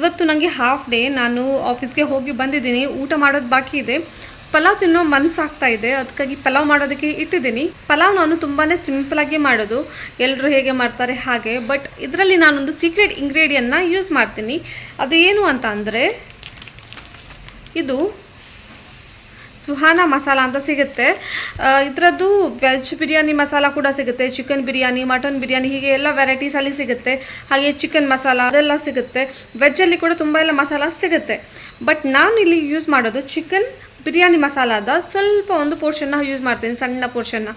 ಇವತ್ತು ನನಗೆ half day ನಾನು ಆಫೀಸ್ಗೆ ಹೋಗಿ ಬಂದಿದ್ದೀನಿ, ಊಟ ಮಾಡೋದು ಬಾಕಿ ಇದೆ. ಪಲಾವ್ ತಿನ್ನೋ ಮನಸ್ಸಾಗ್ತಾ ಇದೆ ಅದಕ್ಕಾಗಿ ಪಲಾವ್ ಮಾಡೋದಕ್ಕೆ ಇಟ್ಟಿದ್ದೀನಿ. ಪಲಾವ್ ನಾನು ತುಂಬಾ ಸಿಂಪಲಾಗಿ ಮಾಡೋದು ಎಲ್ಲರೂ ಹೇಗೆ ಮಾಡ್ತಾರೆ ಹಾಗೆ ಬಟ್ ಇದರಲ್ಲಿ ನಾನೊಂದು ಸೀಕ್ರೆಟ್ ಇಂಗ್ರೀಡಿಯನ್ನ ಯೂಸ್ ಮಾಡ್ತೀನಿ. ಅದು ಏನು ಅಂತ ಅಂದರೆ, ಇದು ಸುಹಾನ ಮಸಾಲ ಅಂತ ಸಿಗುತ್ತೆ. ಇದರದ್ದು ವೆಜ್ ಬಿರಿಯಾನಿ ಮಸಾಲ ಕೂಡ ಸಿಗುತ್ತೆ. ಚಿಕನ್ ಬಿರಿಯಾನಿ, ಮಟನ್ ಬಿರಿಯಾನಿ ಹೀಗೆ ಎಲ್ಲ ವೆರೈಟೀಸಲ್ಲಿ ಸಿಗುತ್ತೆ. ಹಾಗೆ ಚಿಕನ್ ಮಸಾಲ ಅದೆಲ್ಲ ಸಿಗುತ್ತೆ. ವೆಜ್ಜಲ್ಲಿ ಕೂಡ ತುಂಬ ಎಲ್ಲ ಮಸಾಲ ಸಿಗುತ್ತೆ. ಬಟ್ ನಾನು ಇಲ್ಲಿ ಯೂಸ್ ಮಾಡೋದು ಚಿಕನ್ ಬಿರಿಯಾನಿ ಮಸಾಲಾದ ಸ್ವಲ್ಪ ಒಂದು ಪೋರ್ಷನ್ನ ಯೂಸ್ ಮಾಡ್ತೀನಿ, ಸಣ್ಣ ಪೋರ್ಷನ್ನ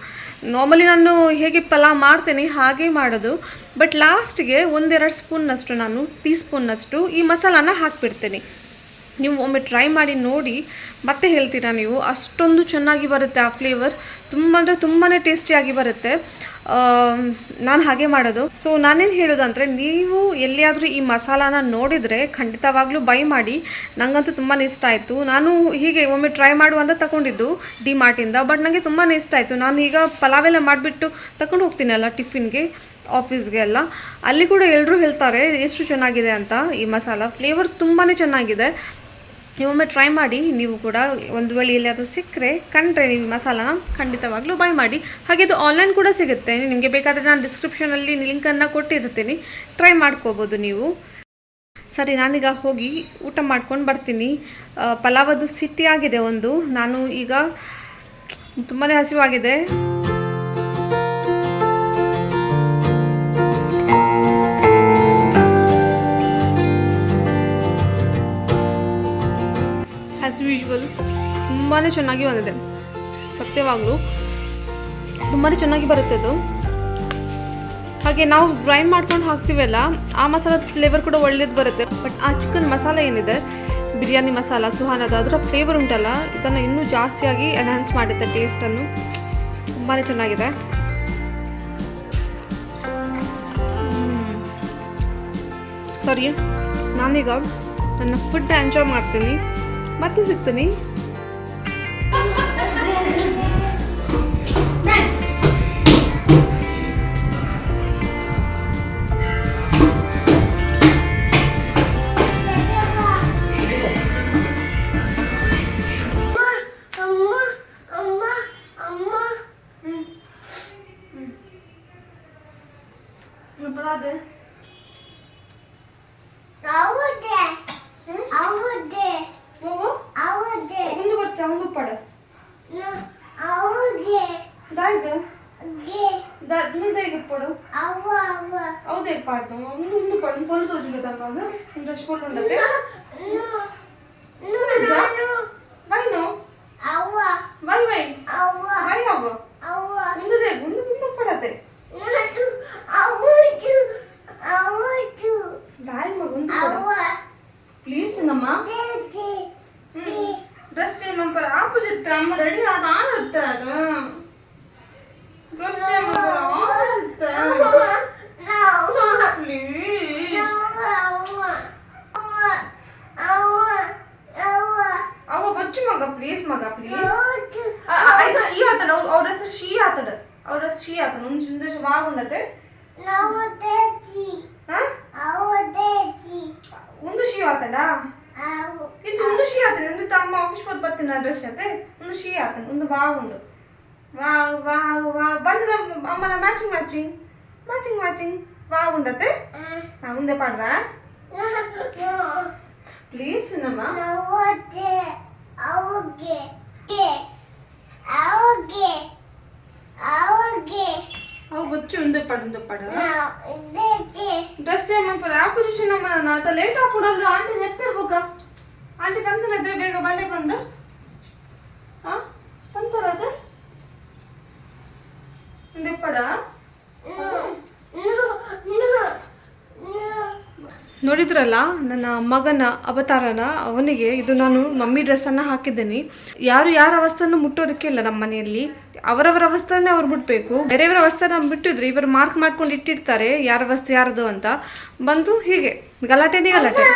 ನಾರ್ಮಲಿ ನಾನು ಹೇಗೆ ಪಲಾವ್ ಮಾಡ್ತೀನಿ ಹಾಗೆ ಮಾಡೋದು. ಬಟ್ ಲಾಸ್ಟ್ಗೆ ಒಂದೆರಡು ಸ್ಪೂನ್ನಷ್ಟು ನಾನು ಟೀ ಸ್ಪೂನ್ನಷ್ಟು ಈ ಮಸಾಲಾನ ಹಾಕಿಬಿಡ್ತೀನಿ. ನೀವು ಒಮ್ಮೆ ಟ್ರೈ ಮಾಡಿ ನೋಡಿ ಮತ್ತೆ ಹೇಳ್ತೀರಾ ನೀವು? ಅಷ್ಟೊಂದು ಚೆನ್ನಾಗಿ ಬರುತ್ತೆ ಆ ಫ್ಲೇವರ್ ತುಂಬ ಅಂದರೆ ತುಂಬಾ ಟೇಸ್ಟಿಯಾಗಿ ಬರುತ್ತೆ. ನಾನು ಹಾಗೆ ಮಾಡೋದು. ಸೊ ನಾನೇನು ಹೇಳೋದಂದರೆ ನೀವು ಎಲ್ಲಿಯಾದರೂ ಈ ಮಸಾಲಾನ ನೋಡಿದರೆ ಖಂಡಿತವಾಗ್ಲೂ ಬೈ ಮಾಡಿ. ನನಗಂತೂ ತುಂಬಾ ಇಷ್ಟ ಆಯಿತು. ನಾನು ಹೀಗೆ ಒಮ್ಮೆ ಟ್ರೈ ಮಾಡುವಂತ ತಗೊಂಡಿದ್ದು ಡಿ ಮಾರ್ಟಿಂದ ಬಟ್ ನನಗೆ ತುಂಬಾ ಇಷ್ಟ ಆಯಿತು. ನಾನು ಈಗ ಪಲಾವೆಲ್ಲ ಮಾಡಿಬಿಟ್ಟು ತಗೊಂಡು ಹೋಗ್ತೀನಲ್ಲ ಟಿಫಿನ್ಗೆ ಆಫೀಸ್ಗೆ ಎಲ್ಲ. ಅಲ್ಲಿ ಕೂಡ ಎಲ್ಲರೂ ಹೇಳ್ತಾರೆ, ಎಷ್ಟು ಚೆನ್ನಾಗಿದೆ ಅಂತ. ಈ ಮಸಾಲ ಫ್ಲೇವರ್ ತುಂಬಾ ಚೆನ್ನಾಗಿದೆ. ನೀವೊಮ್ಮೆ ಟ್ರೈ ಮಾಡಿ, ನೀವು ಕೂಡ ಒಂದು ವೇಳೆ ಎಲ್ಲಿಯಾದರೂ ಸಿಕ್ಕರೆ ಕಂಡ್ರೆ ನೀವು ಮಸಾಲಾನ ಖಂಡಿತವಾಗ್ಲೂ ಬೈ ಮಾಡಿ. ಹಾಗೆ ಇದು ಆನ್ಲೈನ್ ಕೂಡ ಸಿಗುತ್ತೆ. ನಿಮಗೆ ಬೇಕಾದರೆ ನಾನು ಡಿಸ್ಕ್ರಿಪ್ಷನಲ್ಲಿ ಲಿಂಕನ್ನು ಕೊಟ್ಟಿರ್ತೀನಿ. ಟ್ರೈ ಮಾಡ್ಕೋಬೋದು ನೀವು. ಸರಿ, ನಾನೀಗ ಹೋಗಿ ಊಟ ಮಾಡ್ಕೊಂಡು ಬರ್ತೀನಿ. ಪಲಾವದು ಸಿಟ್ಟಿ ಆಗಿದೆ ಒಂದು. ನಾನು ಈಗ ತುಂಬಾ ಹಸಿವಾಗಿದೆ. ಯೂಶ್ವಲ್ ತುಂಬಾ ಚೆನ್ನಾಗಿ ಬಂದಿದೆ. ಸತ್ಯವಾಗಲೂ ತುಂಬಾ ಚೆನ್ನಾಗಿ ಬರುತ್ತೆ ಅದು. ಹಾಗೆ ನಾವು ಗ್ರೈಂಡ್ ಮಾಡ್ಕೊಂಡು ಹಾಕ್ತೀವಲ್ಲ, ಆ ಮಸಾಲ ಫ್ಲೇವರ್ ಕೂಡ ಒಳ್ಳೇದು ಬರುತ್ತೆ. ಬಟ್ ಆ ಚಿಕನ್ ಮಸಾಲ ಏನಿದೆ? ಬಿರಿಯಾನಿ ಮಸಾಲ, ಸುಹಾನದು, ಅದರ ಫ್ಲೇವರ್ ಉಂಟಲ್ಲ, ಇದನ್ನು ಇನ್ನೂ ಜಾಸ್ತಿಯಾಗಿ ಎನ್ಹಾನ್ಸ್ ಮಾಡುತ್ತೆ ಟೇಸ್ಟನ್ನು ತುಂಬಾ ಚೆನ್ನಾಗಿದೆ. ಸರಿ, ನಾನೀಗ ನನ್ನ ಫುಡ್ ಎಂಜಾಯ್ ಮಾಡ್ತೀನಿ. ಮತ್ತೆ ಸಿಗ್ತೀನಿ. ದಾಯ್ಗ ಪಡು ಹೌದೇ ಪಾಟ ಒಂದು ಒಂದು ಪಡ ಪೊಲು ತೋಜುಗ ತಮ್ಮಾಗ ಒಂದಷ್ಟು ಪೊಲು ಉಂಡತೆ ಬಚ್ಚು ಮಗ ಪ್ಲೀಸ್ ಮಗ ಪ್ಲೀಸ್ ಆಯ್ತು ಶೀ ಆತಡ ಅವ್ರ ಹೆಸರು ಶೀ ಆತಡ ಅವ್ರ ಹೆಸರು ಶೀ ಆತಡ ಒಂದು ಸಂದೇಶ ಬಾಗುಂಡತೆ ಒಂದು ಶೀ ಆತಡ ಇದು ಒಂದು ಶೀ ಆತನ ಒಂದು ತಮ್ಮ ಆಫೀಸ್ ಹೋದ್ ಬರ್ತೀನಿ ಡ್ರೆಸ್ ಜೊತೆ ಒಂದು ಶೀ ಆತನ ಒಂದು ಬಾಗುಂಡು ವಾ ವಾ ವಾ ಬಂದ ಅಮ್ಮನ ಮ್ಯಾಚಿಂಗ್ ಮ್ಯಾಚಿಂಗ್ ಮ್ಯಾಚಿಂಗ್ ಮ್ಯಾಚಿಂಗ್ ಬಾಗುಂಡತೆ ಹಾ ಮುಂದೆ ಪಾಡ್ವಾ ಪ್ಲೀಸ್ ನಮ್ಮ ಅವು ಬಚ್ಚು ಒಂದು ಪಡ ಒಂದು ಪಡ. ಡ್ರೆಸ್ ಚೇಂಜ್ ಮಾಡ್ತಾರೆ ಆ ಪೊಸಿಷನ್ ನಮ್ಮ ಆತ ಲೇಟ್ ಹಾಕೊಡಲ್ಲ. ಆಂಟಿ ಆಂಟಿ ಬಂದಿಲ್ಲದೆ ಬೇಗ ಬಲ್ಲೆ ಬಂದು. ಹಾ? ಬಂತಾರ ಅದೇ? ಒಂದು ಪಡ? ನೋಡಿದ್ರಲ್ಲ, ನನ್ನ ಮಗನ, ಅವತಾರನ, ಅವನಿಗೆ ಇದು ನಾನು ಮಮ್ಮಿ ಡ್ರೆಸ್ಸನ್ನು ಹಾಕಿದ್ದೀನಿ. ಯಾರು ಯಾರ ಅವಸ್ಥೆಯನ್ನು ಮುಟ್ಟೋದಕ್ಕೆ ಇಲ್ಲ ನಮ್ಮ ಮನೆಯಲ್ಲಿ. ಅವರವರ ಅವಸ್ಥೆನೇ ಅವ್ರು ಬಿಡಬೇಕು ಬೇರೆಯವರ ಅವಸ್ಥೆನ ಬಿಟ್ಟಿದ್ರೆ ಇವರು ಮಾರ್ಕ್ ಮಾಡ್ಕೊಂಡು ಇಟ್ಟಿರ್ತಾರೆ, ಯಾರ ವಸ್ತು ಯಾರದು ಅಂತ. ಬಂದು ಹೀಗೆ, ಗಲಾಟೆನೇ ಗಲಾಟೆ.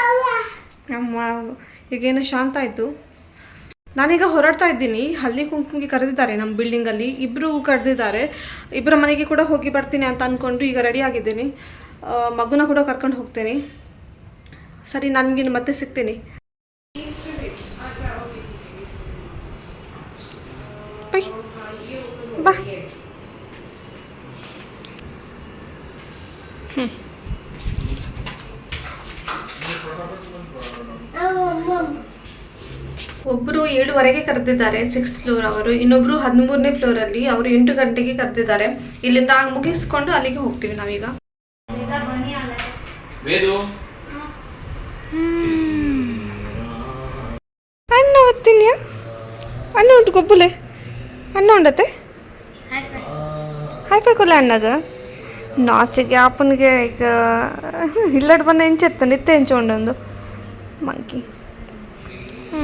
ನಮ್ಮ ಈಗೇನೋ ಶಾಂತ ಆಯಿತು. ನಾನೀಗ ಹೊರಡ್ತಾ ಇದ್ದೀನಿ. ಹಲ್ಲಿ ಕುಂಕುಮಿಗೆ ಕರೆದಿದ್ದಾರೆ ನಮ್ಮ ಬಿಲ್ಡಿಂಗಲ್ಲಿ ಇಬ್ಬರು ಕರೆದಿದ್ದಾರೆ. ಇಬ್ಬರ ಮನೆಗೆ ಕೂಡ ಹೋಗಿ ಬರ್ತೀನಿ ಅಂತ ಅಂದ್ಕೊಂಡು ಈಗ ರೆಡಿ ಆಗಿದ್ದೀನಿ. ಮಗುನ ಕೂಡ ಕರ್ಕೊಂಡು ಹೋಗ್ತೀನಿ. ಸರಿ ನನಗಿನ್ನು ಮತ್ತೆ ಸಿಗ್ತೀನಿ. ಬೈ. ಬಾ. ಒಬ್ಬರು ಏಳುವರೆಗೆ ಕರೆದಿದ್ದಾರೆ ಸಿಕ್ಸ್ ಫ್ಲೋರ್ ಅವರು. ಇನ್ನೊಬ್ರು ಹದಿಮೂರನೇ ಫ್ಲೋರಲ್ಲಿ ಅವರು ಎಂಟು ಗಂಟೆಗೆ ಕರೆದಿದ್ದಾರೆ. ಇಲ್ಲಿಂದ ಮುಗಿಸ್ಕೊಂಡು ಅಲ್ಲಿಗೆ ಹೋಗ್ತೀವಿ ನಾವೀಗ. ವೇದು ಅನ್ನ ಒತ್ತೀನಿ ಅನ್ನ ಉಂಟು ಕೊಬ್ಬುಲೆ ಅನ್ನ ಉಂಡತೆ ಹಾಯ್ಬೇಕಲ್ಲ ಅನ್ನಗ ನಾಚಿಗೆ ಅಪ್ಪನಿಗೆ ಈಗ ಇಲ್ಲಡ್ ಬಂದ ಎಂಚೆತ್ತ ನಿತ್ಯ ಎಂಚೊಂಡೊಂದು ಮಂಕಿ ಹ್ಞೂ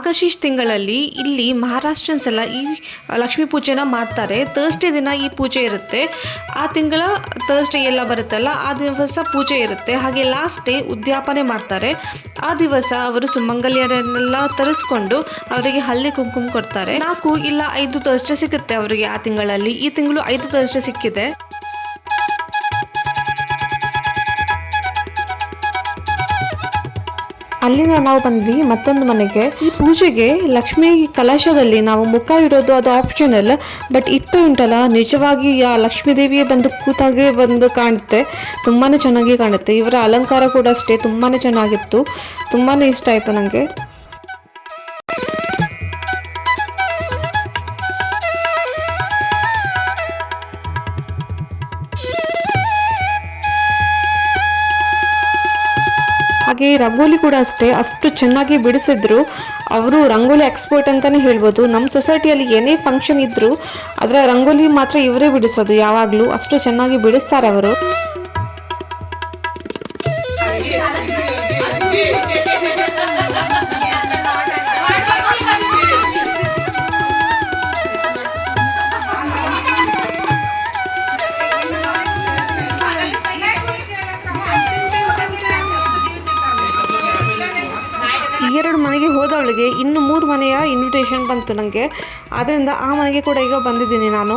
ಮಾಘಶೀಶ್ ತಿಂಗಳಲ್ಲಿ ಇಲ್ಲಿ ಮಹಾರಾಷ್ಟ್ರನ್ಸ್ ಎಲ್ಲ ಈ ಲಕ್ಷ್ಮೀ ಪೂಜೆನ ಮಾಡ್ತಾರೆ. ಥರ್ಸ್ಡೇ ದಿನ ಈ ಪೂಜೆ ಇರುತ್ತೆ. ಆ ತಿಂಗಳ ಥರ್ಸ್ಡೇ ಎಲ್ಲ ಬರುತ್ತಲ್ಲ, ಆ ದಿವಸ ಪೂಜೆ ಇರುತ್ತೆ. ಹಾಗೆ ಲಾಸ್ಟ್ ಡೇ ಉದ್ಯಾಪನೆ ಮಾಡ್ತಾರೆ. ಆ ದಿವಸ ಅವರು ಸುಮಂಗಲ್ಯರನ್ನೆಲ್ಲ ತರಿಸ್ಕೊಂಡು ಅವರಿಗೆ ಹಲ್ಲಿ ಕುಂಕುಮ ಕೊಡ್ತಾರೆ. ನಾಲ್ಕು ಇಲ್ಲ ಐದು ಥರ್ಸ್ಡೇ ಸಿಗುತ್ತೆ ಅವರಿಗೆ ಆ ತಿಂಗಳಲ್ಲಿ. ಈ ತಿಂಗಳು ಐದು ಥರ್ಸ್ಡೇ ಸಿಕ್ಕಿದೆ. ಅಲ್ಲಿಂದ ನಾವು ಬಂದ್ವಿ. ಮತ್ತೊಂದು ಮನೆಗೆ. ಈ ಪೂಜೆಗೆ ಲಕ್ಷ್ಮಿ ಕಲಶದಲ್ಲಿ ನಾವು ಮುಖ ಇಡೋದು ಅದು ಆಪ್ಷನಲ್ ಬಟ್ ಇಟ್ಟು ಉಂಟಲ್ಲ, ನಿಜವಾಗಿ ಆ ಲಕ್ಷ್ಮೀ ದೇವಿಯೇ ಬಂದು ಕೂತಾಗೆ ಬಂದು ಕಾಣುತ್ತೆ. ತುಂಬಾನೇ ಚೆನ್ನಾಗಿ ಕಾಣುತ್ತೆ. ಇವರ ಅಲಂಕಾರ ಕೂಡ ಅಷ್ಟೇ, ತುಂಬಾನೇ ಚೆನ್ನಾಗಿತ್ತು. ತುಂಬಾನೇ ಇಷ್ಟ ಆಯ್ತು ನನಗೆ ಹಾಗೆ ರಂಗೋಲಿ ಕೂಡ ಅಷ್ಟೇ, ಅಷ್ಟು ಚೆನ್ನಾಗಿ ಬಿಡಿಸಿದ್ರು. ಅವರು ರಂಗೋಲಿ ಎಕ್ಸ್ಪರ್ಟ್ ಅಂತಾನೆ ಹೇಳ್ಬೋದು. ನಮ್ಮ ಸೊಸೈಟಿಯಲ್ಲಿ ಏನೇ ಫಂಕ್ಷನ್ ಇದ್ದರೂ ಅದರ ರಂಗೋಲಿ ಮಾತ್ರ ಇವರೇ ಬಿಡಿಸೋದು ಯಾವಾಗಲೂ. ಅಷ್ಟು ಚೆನ್ನಾಗಿ ಬಿಡಿಸ್ತಾರೆ ಅವರು. ಮನೆಗೆ ಹೋದವಳಿಗೆ ಇನ್ನು ಮೂರು ಮನೆಯ ಇನ್ವಿಟೇಷನ್ ಬಂತು ನನಗೆ ಆದ್ದರಿಂದ ಆ ಮನೆಗೆ ಕೂಡ ಈಗ ಬಂದಿದ್ದೀನಿ ನಾನು.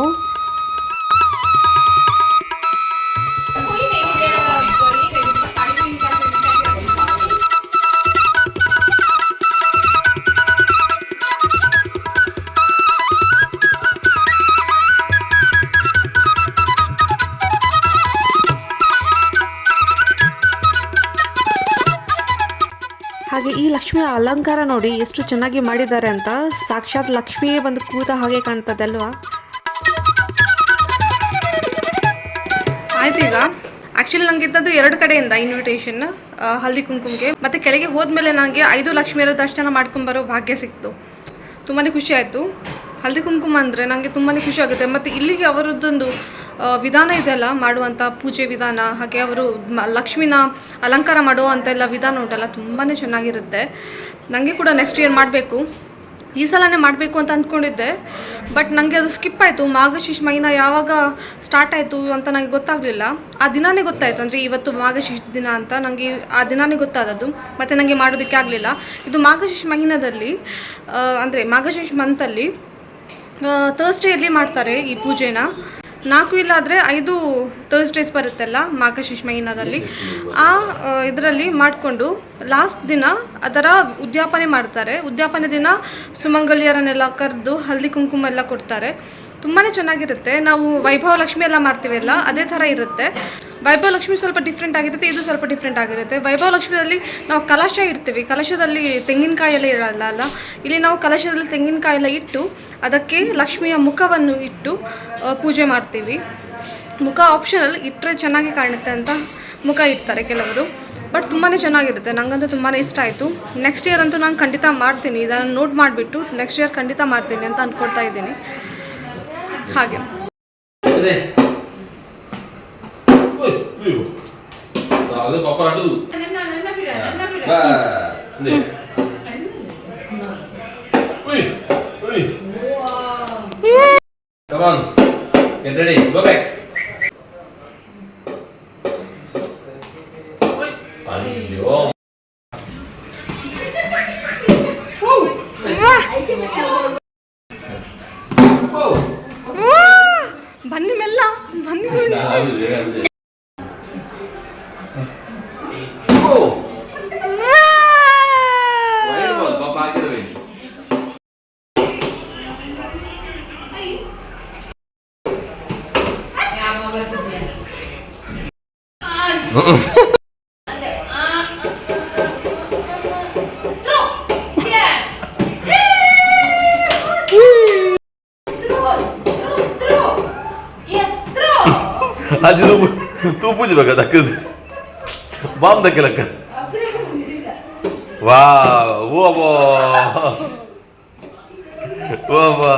ಲಕ್ಷ್ಮಿಯ ಅಲಂಕಾರ ನೋಡಿ ಎಷ್ಟು ಚೆನ್ನಾಗಿ ಮಾಡಿದ್ದಾರೆ ಅಂತ. ಸಾಕ್ಷಾತ್ ಲಕ್ಷ್ಮಿಯೇ ಬಂದು ಕೂತ ಹಾಗೆ ಕಾಣ್ತದೆ ಅಲ್ವಾ? ಆಯ್ತು ಈಗ. ಆಕ್ಚುಲಿ ಇದ್ದದ್ದು ಎರಡು ಕಡೆಯಿಂದ ಇನ್ವಿಟೇಷನ್ ಹಲ್ದಿ ಕುಂಕುಮ್ಗೆ. ಮತ್ತೆ ಕೆಳಗೆ ಹೋದ್ಮೇಲೆ ನನಗೆ ಐದು ಲಕ್ಷ್ಮಿಯರ ದರ್ಶನ ಮಾಡ್ಕೊಂಬರೋ ಭಾಗ್ಯ ಸಿಕ್ತು. ತುಂಬಾ ಖುಷಿ ಆಯಿತು. ಹಲ್ದಿ ಕುಂಕುಮ ಅಂದರೆ ನನಗೆ ತುಂಬಾ ಖುಷಿ ಆಗುತ್ತೆ. ಮತ್ತು ಇಲ್ಲಿಗೆ ಅವರದ್ದೊಂದು ವಿಧಾನ ಇದೆಯಲ್ಲ ಮಾಡುವಂಥ ಪೂಜೆ ವಿಧಾನ, ಹಾಗೆ ಅವರು ಲಕ್ಷ್ಮಿನ ಅಲಂಕಾರ ಮಾಡುವಂಥ ಎಲ್ಲ ವಿಧಾನ ಉಂಟಲ್ಲ ತುಂಬಾ ಚೆನ್ನಾಗಿರುತ್ತೆ. ನನಗೆ ಕೂಡ ನೆಕ್ಸ್ಟ್ ಇಯರ್ ಮಾಡಬೇಕು. ಈ ಸಲನೇ ಮಾಡಬೇಕು ಅಂತ ಅಂದ್ಕೊಂಡಿದ್ದೆ ಬಟ್ ನನಗೆ ಅದು ಸ್ಕಿಪ್ ಆಯಿತು. ಮಾಘಶೀಶ್ ಮಹಿನ ಯಾವಾಗ ಸ್ಟಾರ್ಟ್ ಆಯಿತು ಅಂತ ನನಗೆ ಗೊತ್ತಾಗಲಿಲ್ಲ. ಆ ದಿನವೇ ಗೊತ್ತಾಯಿತು, ಅಂದರೆ ಇವತ್ತು ಮಾಘಶಿಶ್ ದಿನ ಅಂತ ನನಗೆ ಆ ದಿನವೇ ಗೊತ್ತಾದದ್ದು. ಮತ್ತು ನನಗೆ ಮಾಡೋದಕ್ಕೆ ಆಗಲಿಲ್ಲ. ಇದು ಮಾಘಶೀಶ್ ಮಹಿನದಲ್ಲಿ ಅಂದರೆ ಮಾಘಶೀಶ್ ಮಂತಲ್ಲಿ ಥರ್ಸ್ಡೇಯಲ್ಲಿ ಮಾಡ್ತಾರೆ ಈ ಪೂಜೆನ. ನಾಲ್ಕು ಇಲ್ಲಾದರೆ ಐದು ಥರ್ಸ್ಡೇಸ್ ಬರುತ್ತಲ್ಲ ಮಾಘ ಮಹಿನಾದಲ್ಲಿ ಆ ಇದರಲ್ಲಿ ಮಾಡಿಕೊಂಡು ಲಾಸ್ಟ್ ದಿನ ಅದರ ಉದ್ಯಾಪನೆ ಮಾಡ್ತಾರೆ. ಉದ್ಯಾಪನೆ ದಿನ ಸುಮಂಗಲಿಯರನ್ನೆಲ್ಲ ಕರೆದು ಹಲ್ದಿ ಕುಂಕುಮ ಎಲ್ಲ ಕೊಡ್ತಾರೆ. ತುಂಬಾ ಚೆನ್ನಾಗಿರುತ್ತೆ. ನಾವು ವೈಭವ ಲಕ್ಷ್ಮಿ ಎಲ್ಲ ಮಾಡ್ತೀವಲ್ಲ ಅದೇ ಥರ ಇರುತ್ತೆ. ವೈಭವ ಲಕ್ಷ್ಮಿ ಸ್ವಲ್ಪ ಡಿಫ್ರೆಂಟ್ ಆಗಿರುತ್ತೆ, ಇದು ಸ್ವಲ್ಪ ಡಿಫ್ರೆಂಟ್ ಆಗಿರುತ್ತೆ. ವೈಭವ ಲಕ್ಷ್ಮಿಯಲ್ಲಿ ನಾವು ಕಲಶ ಇಡ್ತೀವಿ. ಕಲಶದಲ್ಲಿ ತೆಂಗಿನಕಾಯಿ ಎಲ್ಲ ಇರಲ್ಲ ಅಲ್ಲ? ಇಲ್ಲಿ ನಾವು ಕಲಶದಲ್ಲಿ ತೆಂಗಿನಕಾಯಿ ಎಲ್ಲ ಇಟ್ಟು, ಅದಕ್ಕೆ ಲಕ್ಷ್ಮಿಯ ಮುಖವನ್ನು ಇಟ್ಟು ಪೂಜೆ ಮಾಡ್ತೀವಿ. ಮುಖ ಆಪ್ಷನಲ್ ಇಟ್ಟರೆ ಚೆನ್ನಾಗಿ ಕಾಣುತ್ತೆ ಅಂತ ಮುಖ ಇಡ್ತಾರೆ ಕೆಲವರು. ಬಟ್ ತುಂಬಾ ಚೆನ್ನಾಗಿರುತ್ತೆ. ನನಗಂತೂ ತುಂಬಾ ಇಷ್ಟ ಆಯಿತು. ನೆಕ್ಸ್ಟ್ ಇಯರ್ ಅಂತೂ ನಾನು ಖಂಡಿತ ಮಾಡ್ತೀನಿ. ಇದನ್ನು ನೋಟ್ ಮಾಡಿಬಿಟ್ಟು ನೆಕ್ಸ್ಟ್ ಇಯರ್ ಖಂಡಿತ ಮಾಡ್ತೀನಿ ಅಂತ ಅಂದ್ಕೊಳ್ತಾ ಇದ್ದೀನಿ. ಹಾಗೆ. Ayo. Nah, ada papa dulu. Bas. Nih. Wih. Wih. Come on. Get ready. Go back. Ayo. Wow. Wow. Banni mella. Banni. ಅಜ್ಜಿ ತೂ ತೂ ಪೂಜೆ ಬೇಕಾದ ಅಕ್ಕದ ಬಾಂಬ್ ದಕ್ಕಿಲಕ್ಕ ವಾ ಓಬೋ ಓಬಾ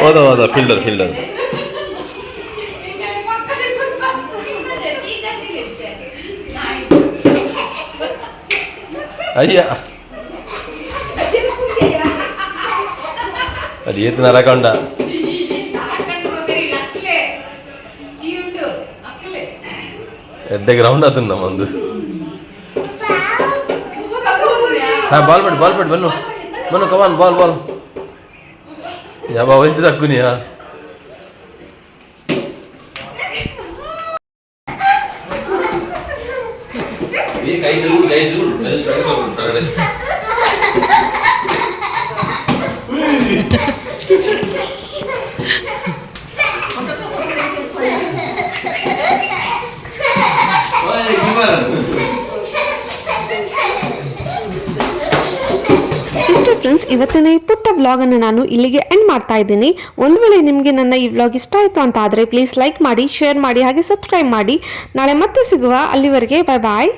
ಹೋದ ಹೋದ ಫಿಲ್ಡರ್ ಫಿಲ್ಡರ್ ಅಯ್ಯ అది ఏది నరకండా? ఎడ్డ గ్రౌండ్ అవుతుందా మందు బాల్ పెట్టి బాల్ పెట్టి బన్ను మను కమాన్ బాల్ బాల్ యా బాబు ఎంత తక్కువనియా ಈ ಇಷ್ಟೇ ಫ್ರೆಂಡ್ಸ್ ಇವತ್ತಿನ ಈ ಪುಟ್ಟ ವ್ಲಾಗನ್ನು ನಾನು ಇಲ್ಲಿಗೆ ಎಂಡ್ ಮಾಡ್ತಾ ಇದ್ದೀನಿ. ಒಂದು ವೇಳೆ ನಿಮಗೆ ನನ್ನ ಈ ವ್ಲಾಗ್ ಇಷ್ಟ ಆಯಿತು ಅಂತ ಆದರೆ ಪ್ಲೀಸ್ ಲೈಕ್ ಮಾಡಿ ಶೇರ್ ಮಾಡಿ, ಹಾಗೆ ಸಬ್ಸ್ಕ್ರೈಬ್ ಮಾಡಿ. ನಾಳೆ ಮತ್ತೆ ಸಿಗುವ. ಅಲ್ಲಿವರೆಗೆ ಬಾಯ್ ಬಾಯ್